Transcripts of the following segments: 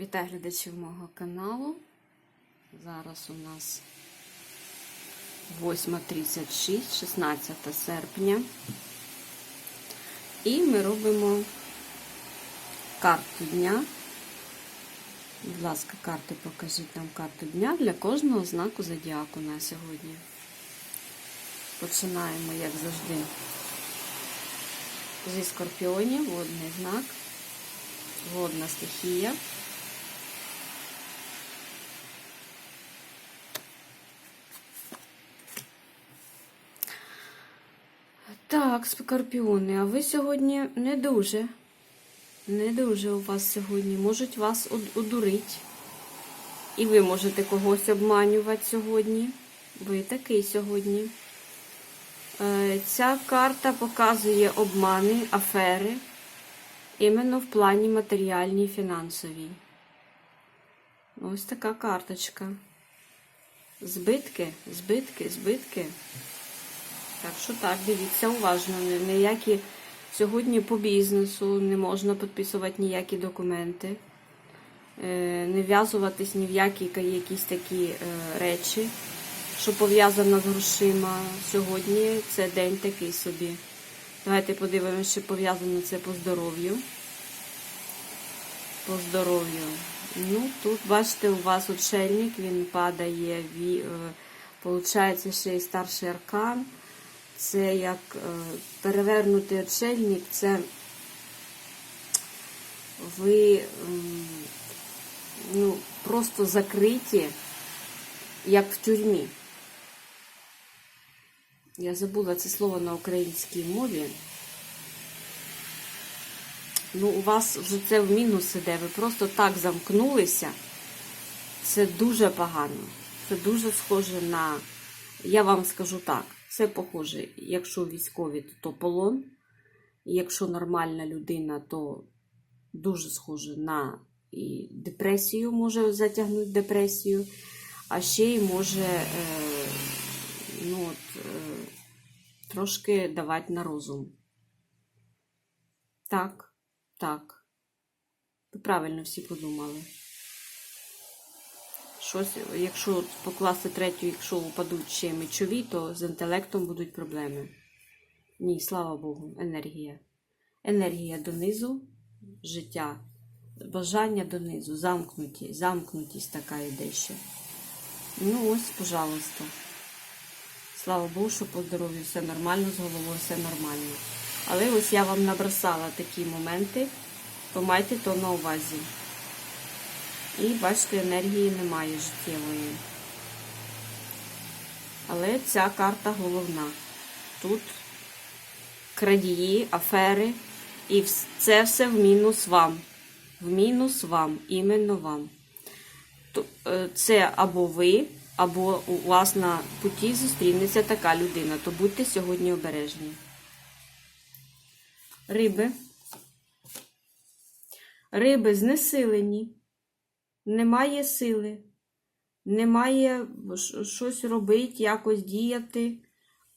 Вітаю глядачів мого каналу. Зараз у нас 8.36, 16 серпня. І ми робимо карту дня. Будь ласка, карти покажіть нам карту дня для кожного знаку зодіаку на сьогодні. Починаємо, як завжди, зі скорпіонів, водний знак, водна стихія. Так, скорпіони, а ви сьогодні не дуже. Не дуже у вас сьогодні. Можуть вас од- одурити. І ви можете когось обманювати сьогодні. Ви такий сьогодні. Е, Ця карта показує обмани, афери, іменно в плані матеріальній, фінансовій. Ось така карточка. Збитки, збитки, збитки. Так що так, дивіться уважно. Ніякі сьогодні по бізнесу не можна підписувати ніякі документи, е, не в'язуватись ні в які якісь такі е, речі, що пов'язано з грошима. Сьогодні це день такий собі. Давайте подивимося, чи пов'язано це по здоров'ю. По здоров'ю. Ну, тут, бачите, у вас отшельник, він падає, ві, е, ще й старший аркан. Це як е, перевернутий отшельник, це ви ну, просто закриті, як в тюрмі. Я забула це слово на українській мові. Ну, у вас вже це в мінус іде, ви просто так замкнулися. Це дуже погано. Це дуже схоже на, я вам скажу так, це похоже, якщо військові, то полон. Якщо нормальна людина, то дуже схоже на і депресію, може затягнути депресію, а ще й може е, ну, от, е, трошки давати на розум. Так, так. Ви правильно всі подумали. Щось, якщо покласти третю, якщо упадуть ще мечові, то з інтелектом будуть проблеми. Ні, слава Богу, енергія. Енергія донизу, життя, бажання донизу, замкнуті, замкнутість така йде ще. Ну ось, пожалуйста. Слава Богу, що по здоров'ю все нормально, з головою все нормально. Але ось я вам набросала такі моменти, то майте то на увазі. І бачите, енергії немає життєвої. Але ця карта головна. Тут крадії, афери, і це все в мінус вам. В мінус вам, іменно вам. Е, Це або ви, або у вас на путі зустрінеться така людина, то будьте сьогодні обережні. Риби. Риби знесилені немає сили, немає щось робити, якось діяти.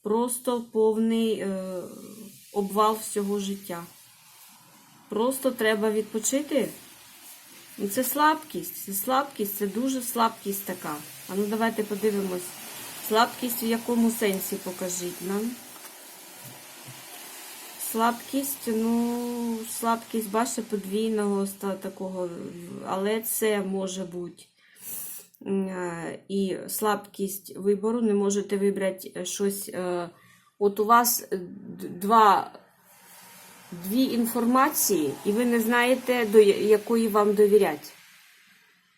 Просто повний е, обвал всього життя. Просто треба відпочити. Це слабкість, це слабкість, це дуже слабкість така. А ну давайте подивимось. Слабкість в якому сенсі покажіть нам. Слабкість, ну, слабкість, бачите, подвійного такого, але це може бути е, і слабкість вибору, не можете вибрати щось. е, От у вас е, два, дві інформації, і ви не знаєте, до якої вам довіряти.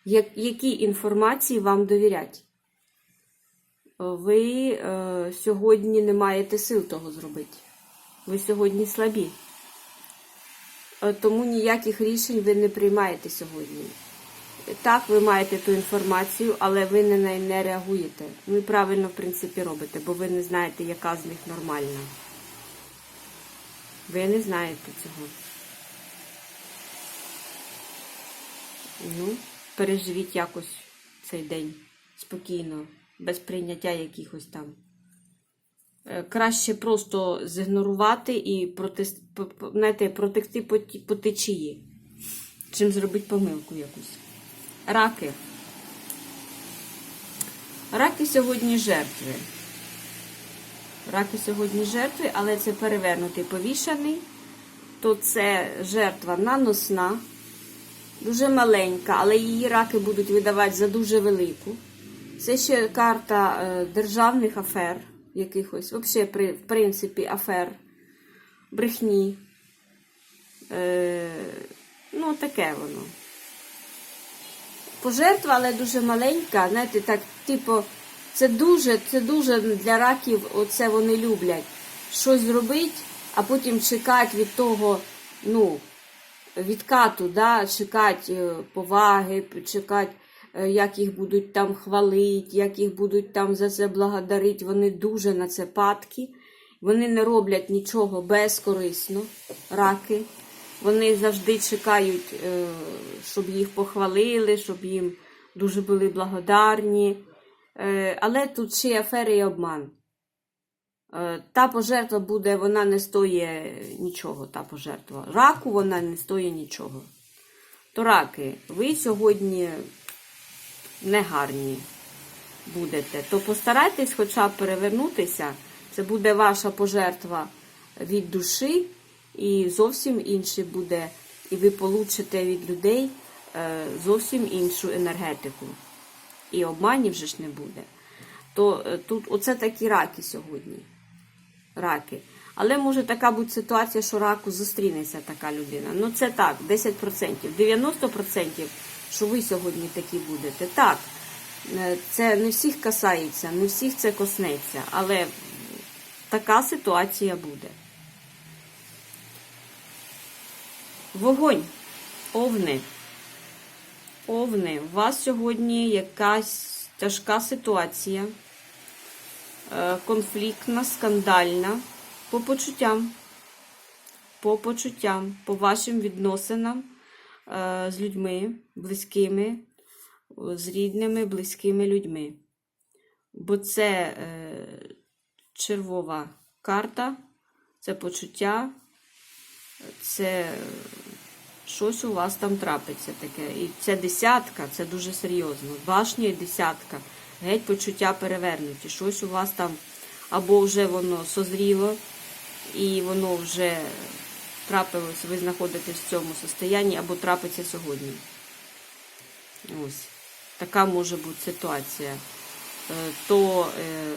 Як, якій інформації вам довіряти? Ви е, сьогодні не маєте сил того зробити. Ви сьогодні слабі. Е, Тому ніяких рішень ви не приймаєте сьогодні. Так, ви маєте ту інформацію, але ви на неї не реагуєте. Ви правильно, в принципі, робите, бо ви не знаєте, яка з них нормальна. Ви не знаєте цього. Ну, переживіть якось цей день спокійно, без прийняття якихось там. Е, Краще просто зігнорувати і проти, п- п- знаєте, протекти по течії, чим зробити помилку якусь. Раки. Раки сьогодні жертви. Раки сьогодні жертви, але це перевернутий повішаний. То це жертва наносна, дуже маленька, але її раки будуть видавати за дуже велику. Це ще карта е, державних афер якихось, взагалі, при, в принципі, афер, брехні. Е, ну, таке воно. Пожертва, але дуже маленька. Знаєте, так, типу, це дуже, це дуже для раків, оце вони люблять. Щось зробити, а потім чекати від того, ну, відкату, да, чекати е, поваги, чекати, як їх будуть там хвалити, як їх будуть там за це благодарити. Вони дуже на це падки. Вони не роблять нічого безкорисно, раки. Вони завжди чекають, е, щоб їх похвалили, щоб їм дуже були благодарні. Е, Але тут ще афери і обман. Е, Та пожертва буде, вона не стоїть нічого, та пожертва. Раку вона не стоїть нічого. То раки, ви сьогодні не гарні будете, то постарайтесь хоча б перевернутися. Це буде ваша пожертва від душі, і зовсім інше буде, і ви получите від людей е, зовсім іншу енергетику. І обманів вже ж не буде. То е, тут оце такі раки сьогодні. Раки. Але може така бути ситуація, що раку зустрінеться така людина. Ну це так, 10%. 90%, що ви сьогодні такі будете. Так, е, це не всіх касається, не всіх це коснеться, але така ситуація буде. Вогонь. Овни. Овни, у вас сьогодні якась тяжка ситуація, е, конфліктна, скандальна, по почуттям, по почуттям, по вашим відносинам з людьми, близькими, з рідними, близькими людьми. Бо це е, червова карта, це почуття, це щось у вас там трапиться таке. І ця десятка, це дуже серйозно. Башня і десятка. Геть почуття перевернуті. Щось у вас там або вже воно созріло, і воно вже трапилось, ви знаходитесь в цьому состоянні, або трапиться сьогодні. Ось. Така може бути ситуація. Е, То е,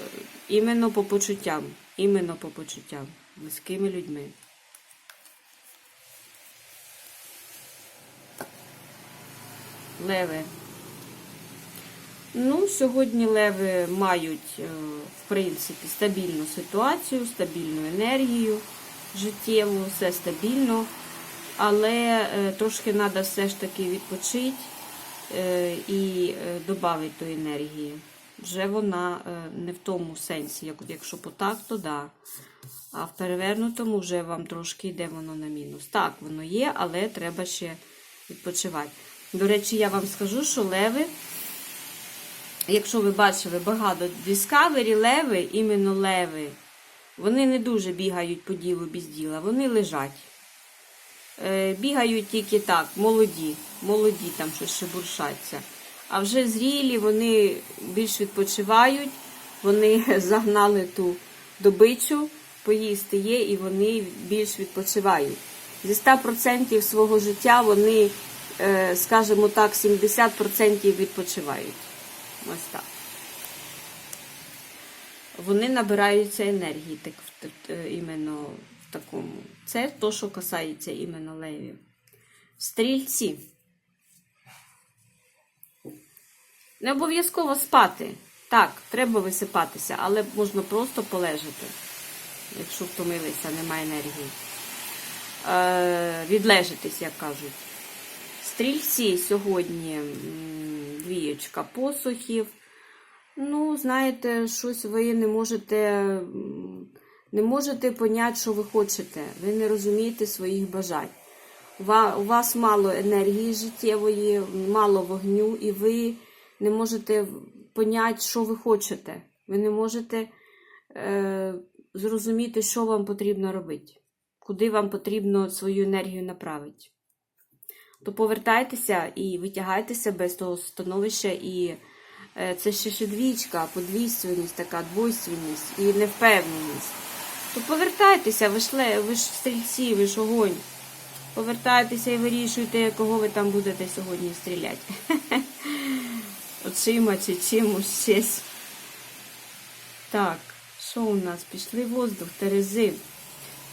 іменно по почуттям, іменно по почуттям, близькими людьми. Леви. Ну, сьогодні леви мають, е, в принципі, стабільну ситуацію, стабільну енергію життєву, все стабільно. Але е, трошки треба все ж таки відпочити е, і додати тої енергії. Вже вона не в тому сенсі, якщо по так, то да. А в перевернутому вже вам трошки йде воно на мінус. Так, воно є, але треба ще відпочивати. До речі, я вам скажу, що леви, якщо ви бачили багато Discovery, леви, іменно леви, вони не дуже бігають по ділу без діла, вони лежать. Е, бігають тільки так, молоді, молоді там щось шебуршаться. А вже зрілі, вони більш відпочивають, вони загнали ту добичу, поїсти є, і вони більш відпочивають. Зі 100% свого життя вони е, скажімо так, 70% відпочивають. Ось так. Вони набираються енергії так, іменно в такому. Це то, що касається іменно левів. Стрільці. Не обов'язково спати. Так, треба висипатися, але можна просто полежати, якщо втомилися, немає енергії. Е, відлежитись, як кажуть. Стрільці сьогодні двієчка посухів. Ну, знаєте, щось ви не можете не можете поняти, що ви хочете. Ви не розумієте своїх бажань. У вас мало енергії життєвої, мало вогню, і ви не можете поняти, що ви хочете. Ви не можете е, зрозуміти, що вам потрібно робити, куди вам потрібно свою енергію направити. то повертайтеся і витягайте себе з того становища. І це ще ще двічка, подвійственність, така двойственність і невпевненість. То повертайтеся, ви ж, ви ж стрільці, ви ж огонь. Повертайтеся і вирішуйте, кого ви там будете сьогодні стріляти. Очима чи чимось щось. Так, що у нас? Пішли воздух, Терези.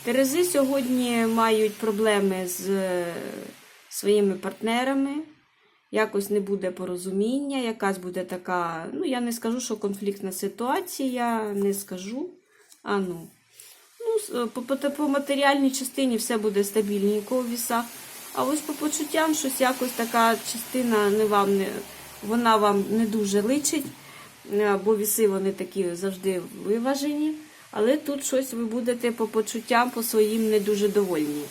Терези сьогодні мають проблеми з е, своїми партнерами. Якось не буде порозуміння, якась буде така, ну я не скажу, що конфліктна ситуація, не скажу. А ну. Ну, по, по, по матеріальній частині все буде стабільненько у вісах. А ось по почуттям щось якось така частина не вам не, вона вам не дуже личить, е, бо віси вони такі завжди виважені. Але тут щось ви будете по почуттям по своїм не дуже довольні.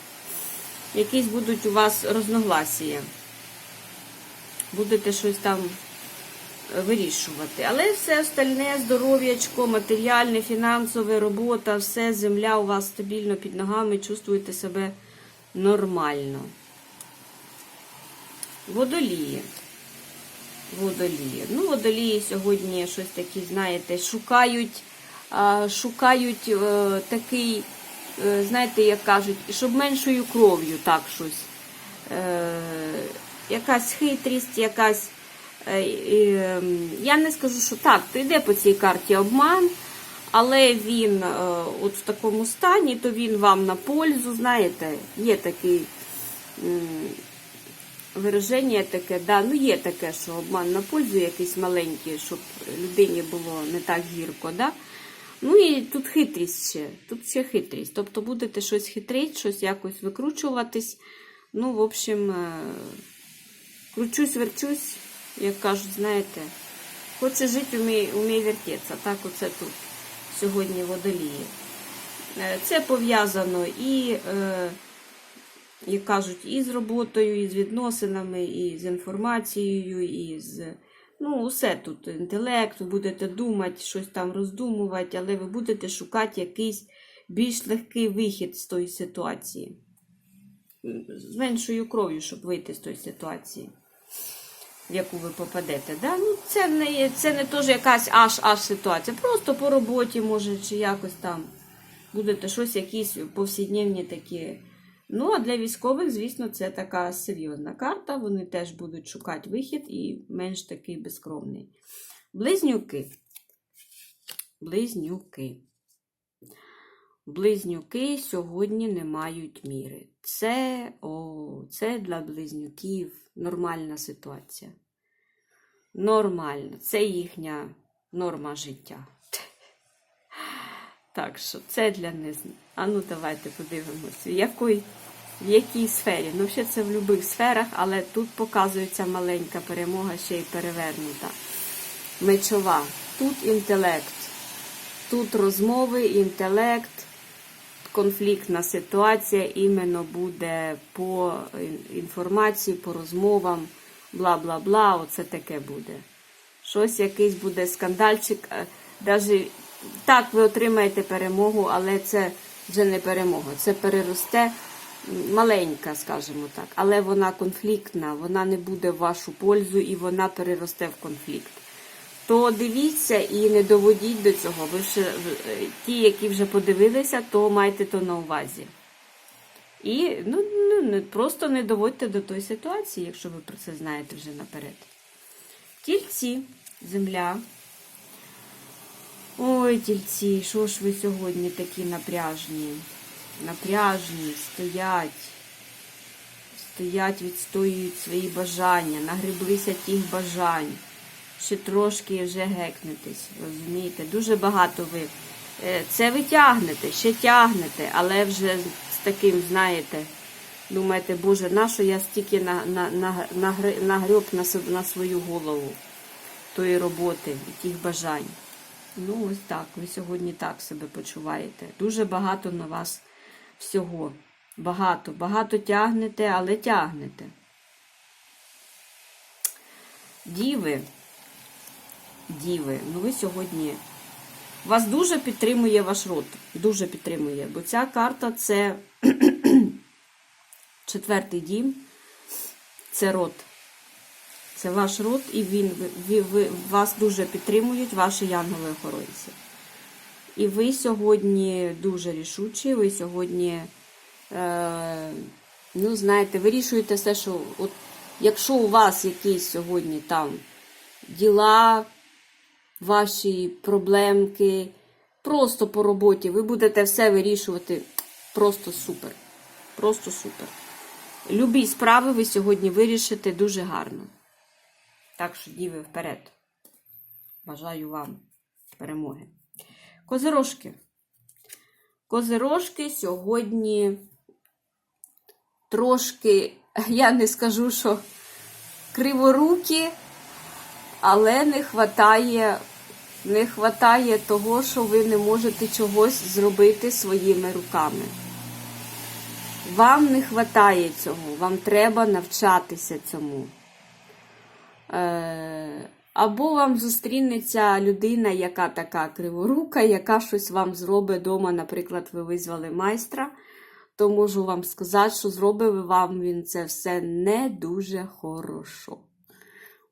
Якісь будуть у вас розногласія. Будете щось там е, вирішувати. Але все остальне, здоров'ячко, матеріальне, фінансове, робота, все, земля у вас стабільно під ногами, чувствуєте себе нормально. Водолії. Водолії. Ну, водолії сьогодні щось такі, знаєте, шукають, шукають е, такий, е, знаєте, як кажуть, щоб меншою кров'ю так щось. Якась хитрість, якась. е, е, я не скажу, що так, то йде по цій карті обман, але він е, от в такому стані, то він вам на пользу, знаєте, є такий. м, Вираження таке, да, ну є таке, що обман на пользу якийсь маленький, щоб людині було не так гірко, да? Ну і тут хитрість ще, тут ще хитрість. Тобто будете щось хитрити, щось якось викручуватись. Ну, в общем, е, кручусь, верчусь, як кажуть, знаєте, хоче жити, умій, умій вертеться. Так оце тут сьогодні водолії. Е, Це пов'язано і. Е, як кажуть, і з роботою, і з відносинами, і з інформацією, і з. Ну, усе тут інтелект, будете думати, щось там роздумувати, але ви будете шукати якийсь більш легкий вихід з тої ситуації. З меншою кров'ю, щоб вийти з тої ситуації, в яку ви попадете. Да? Ну, це не, це не теж якась аж аж ситуація. Просто по роботі, може, чи якось там будете щось, якісь повсякденні такі. Ну, а для військових, звісно, це така серйозна карта. Вони теж будуть шукати вихід і менш такий безкровний. Близнюки. Близнюки. Близнюки сьогодні не мають міри. Це, о, це для близнюків нормальна ситуація. Нормально. Це їхня норма життя. Так що це для них. А ну давайте подивимося, в якій, в якій сфері. Ну, ще це в будь-яких сферах, але тут показується маленька перемога, ще й перевернута. Мечова. Тут інтелект. Тут розмови, інтелект, конфліктна ситуація іменно буде по інформації, по розмовам, бла бла бла. Оце таке буде. Щось якийсь буде скандальчик. е, Даже так ви отримаєте перемогу, але це вже не перемога. Це переросте маленька, скажімо так, але вона конфліктна, вона не буде в вашу пользу і вона переросте в конфлікт. То дивіться і не доводіть до цього. Ви ще, в- е, ті, які вже подивилися, то майте то на увазі. І ну, ну, просто не доводьте до тої ситуації, якщо ви про це знаєте вже наперед. Тільці, земля. Ой, тільці, що ж ви сьогодні такі напряжні? Напряжні, стоять. Стоять, відстоюють свої бажання, нагреблися тих бажань. Ще трошки вже гекнетесь, розумієте? Дуже багато ви. е, Це ви тягнете, ще тягнете, але вже з таким, знаєте, думаєте, Боже, нащо я стільки на, на, на, нагри- нагреб на, на свою голову тої роботи і тих бажань. Ну, ось так. Ви сьогодні так себе почуваєте. Дуже багато на вас всього. Багато, багато тягнете, але тягнете. Діви. Діви, ну ви сьогодні. Вас дуже підтримує ваш род. Дуже підтримує. Бо ця карта це четвертий дім. це род. Це ваш род, і він ви, ви, вас дуже підтримують, ваші янголи-охоронці. І ви сьогодні дуже рішучі, ви сьогодні, е, ну, знаєте, вирішуєте все, що от, якщо у вас якісь сьогодні там діла, ваші проблемки, просто по роботі, ви будете все вирішувати просто супер. Просто супер. Любі справи ви сьогодні вирішите дуже гарно. Так що, діви, вперед. Бажаю вам перемоги. Козирожки. Козирожки сьогодні трошки, я не скажу, що криворукі, але не хватає, не хватає того, що ви не можете чогось зробити своїми руками. Вам не вистачає цього, вам треба навчатися цьому. Е, або вам зустрінеться людина, яка така криворука, яка щось вам зробить вдома, наприклад, ви визвали майстра, то можу вам сказати, що зробив вам він це все не дуже хорошо.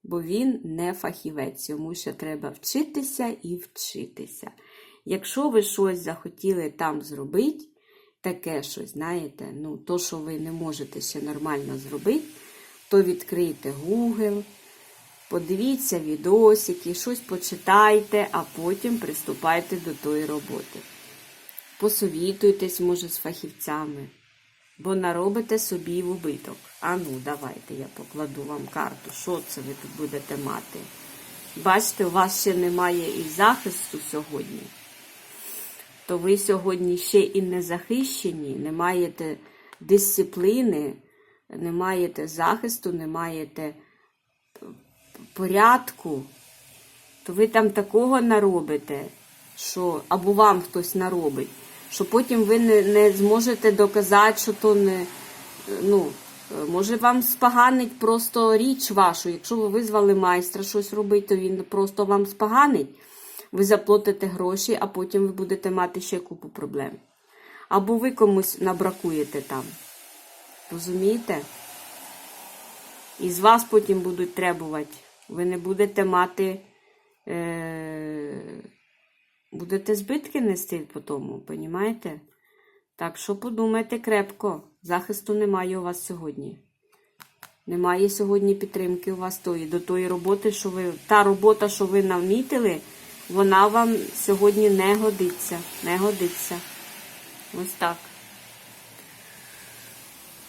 Бо він не фахівець, йому ще треба вчитися і вчитися. Якщо ви щось захотіли там зробити, таке щось, знаєте, ну, то, що ви не можете ще нормально зробити, то відкрийте Google, подивіться відосики, щось почитайте, а потім приступайте до тої роботи. Посовітуйтесь, може, з фахівцями, бо наробите собі в убиток. А ну, давайте я покладу вам карту. Що це ви тут будете мати? Бачите, у вас ще немає і захисту сьогодні. То ви сьогодні ще і не захищені, не маєте дисципліни, не маєте захисту, не маєте порядку, то ви там такого наробите, що або вам хтось наробить, що потім ви не, не зможете доказати, що то не. Ну, може вам споганить просто річ вашу. Якщо ви визвали майстра щось робити, то він просто вам споганить. Ви заплатите гроші, а потім ви будете мати ще купу проблем. Або ви комусь набракуєте там. Розумієте? І з вас потім будуть требувати. Ви не будете мати. Е- будете збитки нести по тому, понімаєте? Так що подумайте крепко. Захисту немає у вас сьогодні. Немає сьогодні підтримки у вас тої, до тої роботи, що ви. Та робота, що ви намітили, вона вам сьогодні не годиться. Не годиться. Ось так.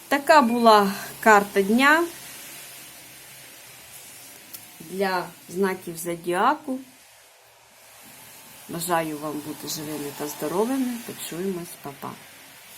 Така була карта дня для знаків зодіаку. Бажаю вам бути живими та здоровими. Почуємось, Па-па.